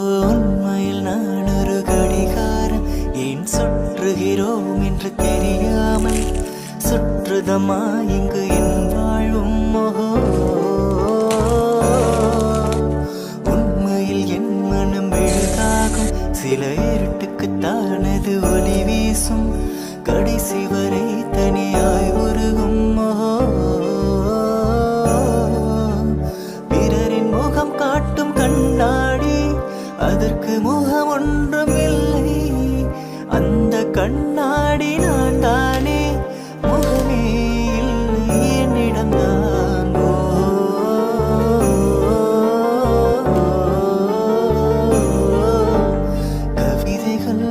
உண்மையில் நான் ஒரு கடிகாரம் ஏன் சுற்றுகிறோம் என்று தெரியாமல் சுற்றுதமா இங்கு என் வாழ்வும் மோகோ. உண்மையில் என் மனம் மெழுகாகும் சில இருட்டுக்கு தானது ஒளி வீசும். கடைசி வரை அதற்கு முகம் ஒன்றும் இல்லை அந்த கண்ணாடி நான் தானே. முகமே இல்லை என்னிடம்தான் கவிதைகள்